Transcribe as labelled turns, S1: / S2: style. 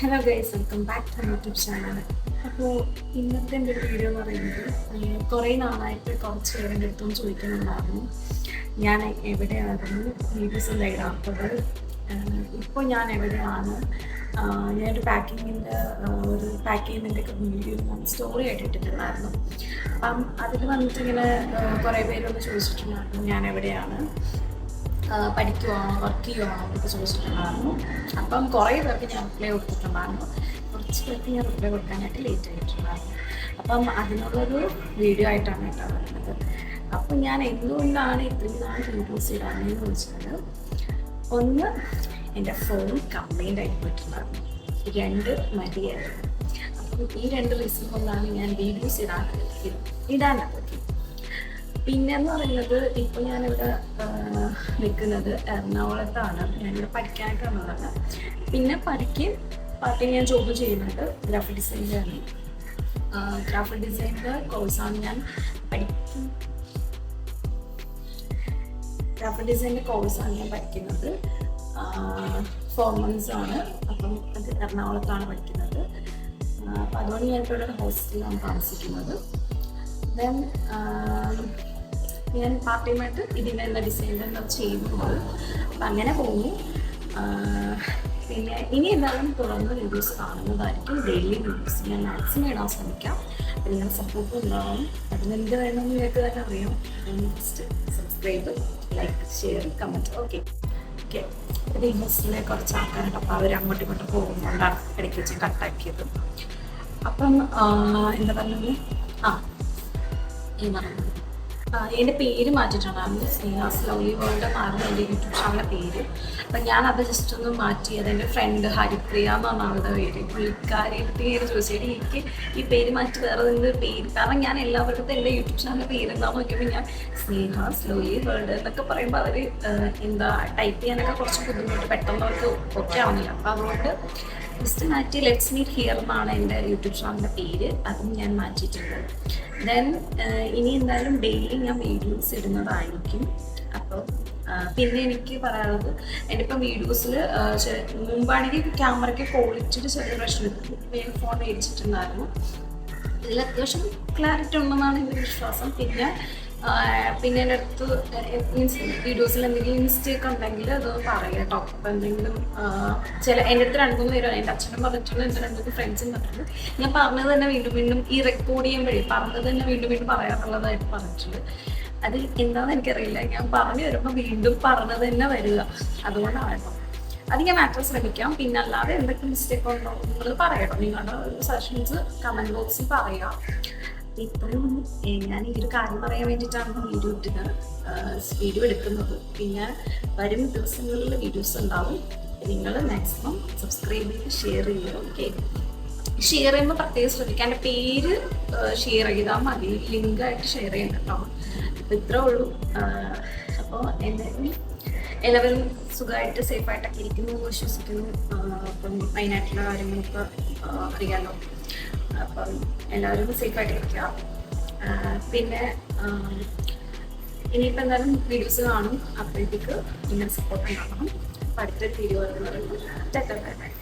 S1: Hello guys welcome back to YouTube channel. അപ്പോൾ ഇന്നത്തെ എന്റെ ഒരു വീഡിയോ എന്ന് പറയുന്നത് കുറേ നാളായിട്ട് കുറച്ച് പേരുടെ അടുത്തും ചോദിക്കുന്നുണ്ടായിരുന്നു. ഞാൻ എവിടെയായിരുന്നു? വീഡിയോസ് ഇടാത്തത് ഇപ്പോൾ ഞാൻ എവിടെയാണ്? ഞാനൊരു പാക്കിങ്ങിന്റെ ഒരു പാക്ക് ചെയ്യുന്നതിന്റെ ഒക്കെ വീഡിയോ ഞാൻ സ്റ്റോറി ആയിട്ട് ഇട്ടിട്ടുണ്ടായിരുന്നു. അപ്പം അതിൽ വന്നിട്ട് ഇങ്ങനെ കുറേ പേരൊന്ന് ചോദിച്ചിട്ടുണ്ടായിരുന്നു ഞാൻ എവിടെയാണ്? പഠിക്കുവാണോ വർക്ക് ചെയ്യുവാണോ എന്നൊക്കെ ചോദിച്ചിട്ടുണ്ടായിരുന്നു അപ്പം കുറേ പേർക്ക് ഞാൻ റിപ്ലൈ കൊടുത്തിട്ടുണ്ടായിരുന്നു കുറച്ച് പേർക്ക് ഞാൻ റിപ്ലൈ കൊടുക്കാനായിട്ട് ലേറ്റ് ആയിട്ടുണ്ടായിരുന്നു അപ്പം അതിനുള്ളൊരു വീഡിയോ ആയിട്ടാണ് കേട്ടോ വരുന്നത്. അപ്പം ഞാൻ എന്തുകൊണ്ടാണ് ഇത്രയും നാൾ വീഡിയോസ് ഇടാനെന്ന് ചോദിച്ചാൽ ഒന്ന് എന്റെ ഫോൺ കംപ്ലൈന്റ് ആയി പോയിട്ടുണ്ടായിരുന്നു. രണ്ട് മതിയായിരുന്നു. അപ്പം ഈ രണ്ട് റീസൺ കൊണ്ടാണ് ഞാൻ വീഡിയോസ് ഇടാൻ ഇടാനത് പിന്നെ എന്ന് പറയുന്നത് ഇപ്പൊ ഞാനിവിടെ നിൽക്കുന്നത് എറണാകുളത്താണ്. ഞാനിവിടെ പഠിക്കാനായിട്ട് വന്നതാണ്. പിന്നെ പഠിക്ക് പാർട്ടി ഞാൻ ജോബ് ചെയ്യുന്നുണ്ട്. ഗ്രാഫിക് ഡിസൈനിലാണ് ഗ്രാഫിക് ഡിസൈനിന്റെ കോഴ്സാണ് ഞാൻ പഠിക്കും ഗ്രാഫിക് ഡിസൈനിന്റെ കോഴ്സാണ് ഞാൻ പഠിക്കുന്നത്. ഫോർ മന്ത്സ് ആണ്. അപ്പം അത് എറണാകുളത്താണ് പഠിക്കുന്നത്. അപ്പം അതുകൊണ്ട് ഞാൻ ഹോസ്റ്റലിലാണ് താമസിക്കുന്നത്. ദെൻ ഞാൻ പാർട്ട് ടൈമായിട്ട് ഇതിന്റെ എന്താ ഡിസൈനിന്റെ എന്താ ചെയ്യുന്നത് അപ്പം അങ്ങനെ പോകുന്നു. പിന്നെ ഇനി എന്തായാലും തുറന്ന് വീഡിയോസ് കാണുന്നതായിരിക്കും. ഡെയിലി വീഡിയോസ് ഞാൻ മാക്സിമം ഇടാൻ ശ്രമിക്കാം. അപ്പം നിങ്ങൾ സപ്പോർട്ട് ഉണ്ടാവും അതിന് എന്ത് വേണമെന്ന് നിങ്ങൾക്ക് തന്നെ അറിയാം next subscribe like share comment okay okay ഇത് ഈ ബസ്സിലെ കുറച്ച് ആൾക്കാരുണ്ട്. അപ്പോൾ അവർ അങ്ങോട്ടും ഇങ്ങോട്ടും പോകുന്നുണ്ടാണ്. ഇടയ്ക്ക് വെച്ച് കട്ടാക്കിയത് അപ്പം എന്താ പറഞ്ഞത്? ആ ഈ ആ, എന്റെ പേര് മാറ്റിയിട്ടുണ്ടായിരുന്നു സ്നേഹ സ്ലോലി വേൾഡ് എന്നായിരുന്നു എന്റെ യൂട്യൂബ് ചാനലിന്റെ പേര്. അപ്പം ഞാനത് ജസ്റ്റ് ഒന്ന് മാറ്റി അത് എന്റെ ഫ്രണ്ട് ഹരിപ്രിയ എന്ന് പറഞ്ഞ ആളുടെ പേര്. പുള്ളിക്കാരി പേര് ചോദിച്ചിട്ട് എനിക്ക് ഈ പേര് മാറ്റി വേറെ എന്ത് പേര്. കാരണം ഞാൻ എല്ലാവർക്കും എന്റെ യൂട്യൂബ് ചാനലിന്റെ പേര് എന്താണെന്ന് നോക്കിയപ്പോൾ ഞാൻ സ്നേഹ സ്ലോലി വേൾഡ് എന്നൊക്കെ പറയുമ്പോൾ അവർ എന്താ ടൈപ്പ് ചെയ്യാനൊക്കെ കുറച്ച് ബുദ്ധിമുട്ട് പെട്ടെന്ന് അവർക്ക് ഓക്കെ ആവുന്നില്ല. അപ്പോൾ അതുകൊണ്ട് ജസ്റ്റ് മാറ്റി ലെറ്റ്സ് മീറ്റ് ഹിയർ എന്നാണ് എന്റെ യൂട്യൂബ് ചാനലിന്റെ പേര്. അതും ഞാൻ മാറ്റിയിട്ടുണ്ട്. ദെൻ ഇനി എന്തായാലും ഡെയിലി ഞാൻ വീഡിയോസ് ഇടുന്നതായിരിക്കും. അപ്പോൾ പിന്നെ എനിക്ക് പറയാനുള്ളത് എന്റെ ഇപ്പം വീഡിയോസിൽ മുമ്പാണെങ്കിൽ ക്യാമറയ്ക്ക് ക്വാളിറ്റിയുടെ ചെറിയ പ്രശ്നം ഞാൻ ഫോൺ മേടിച്ചിട്ടുണ്ടായിരുന്നു. ഇതിൽ അത്യാവശ്യം ക്ലാരിറ്റി ഉണ്ടെന്നാണ് എന്റെ വിശ്വാസം. പിന്നെ പിന്നെ എന്റെ അടുത്ത് മീൻസ് വീഡിയോസിൽ എന്തെങ്കിലും മിസ്റ്റേക്ക് ഉണ്ടെങ്കിൽ അത് പറയാം കേട്ടോ. അപ്പം എന്തെങ്കിലും ചില എന്റെ അടുത്ത് രണ്ട് പേരും എന്റെ അച്ഛനും പറഞ്ഞിട്ടുണ്ട് എന്റെ രണ്ട് മൂന്ന് ഫ്രണ്ട്സും പറഞ്ഞിട്ടുണ്ട്. ഞാൻ പറഞ്ഞത് തന്നെ വീണ്ടും വീണ്ടും ഈ റെക്കോർഡ് ചെയ്യുമ്പോഴേ പറഞ്ഞത് തന്നെ വീണ്ടും വീണ്ടും പറയാറുള്ളതായിട്ട് പറഞ്ഞിട്ടുണ്ട്. അത് എന്താണെന്ന് എനിക്കറിയില്ല. ഞാൻ പറഞ്ഞു വരുമ്പോൾ വീണ്ടും പറഞ്ഞത് തന്നെ വരിക. അതുകൊണ്ടാണ് കേട്ടോ. അത് ഞാൻ മാറ്റർ ശ്രമിക്കാം. പിന്നെ അല്ലാതെ എന്തൊക്കെ മിസ്റ്റേക്ക് ഉണ്ടോ? നിങ്ങൾ പറയട്ടോ നിങ്ങളുടെ സജഷൻസ് കമന്റ് ബോക്സിൽ പറയാം. ഇപ്പോഴും ഞാൻ ഈ ഒരു കാര്യം പറയാൻ വേണ്ടിയിട്ടാണ് വീഡിയോ ഇട്ടത് വീഡിയോ എടുക്കുന്നത്. പിന്നെ വരും ദിവസങ്ങളിൽ വീഡിയോസ് ഉണ്ടാവും. നിങ്ങൾ മാക്സിമം സബ്സ്ക്രൈബ് ചെയ്ത് ഷെയർ ചെയ്യുക ഓക്കെ ഷെയർ ചെയ്യുമ്പോൾ പ്രത്യേകം ശ്രദ്ധിക്കുക. എന്റെ പേര് ഷെയർ ചെയ്താൽ മതി. ലിങ്കായിട്ട് ഷെയർ ചെയ്യണം കേട്ടോ. ഇത്രേ ഉള്ളൂ. അപ്പോൾ എന്തായാലും എല്ലാവരും സുഖമായിട്ട് സേഫായിട്ടൊക്കെ ഇരിക്കുന്നു വിശ്വസിക്കുന്നു. അപ്പം മെയിനായിട്ടുള്ള കാര്യങ്ങളൊക്കെ അറിയാമല്ലോ അപ്പം എല്ലാവരും സേഫായിട്ട് ഇരിക്കുക. പിന്നെ ഇനിയിപ്പോൾ എന്തായാലും വീഡിയോസ് കാണും. അപ്പോഴത്തേക്ക് ഇങ്ങനെ സപ്പോർട്ട് ഉണ്ടാക്കണം അടുത്ത അടുത്തൊരു വീഡിയോ വരുന്നത്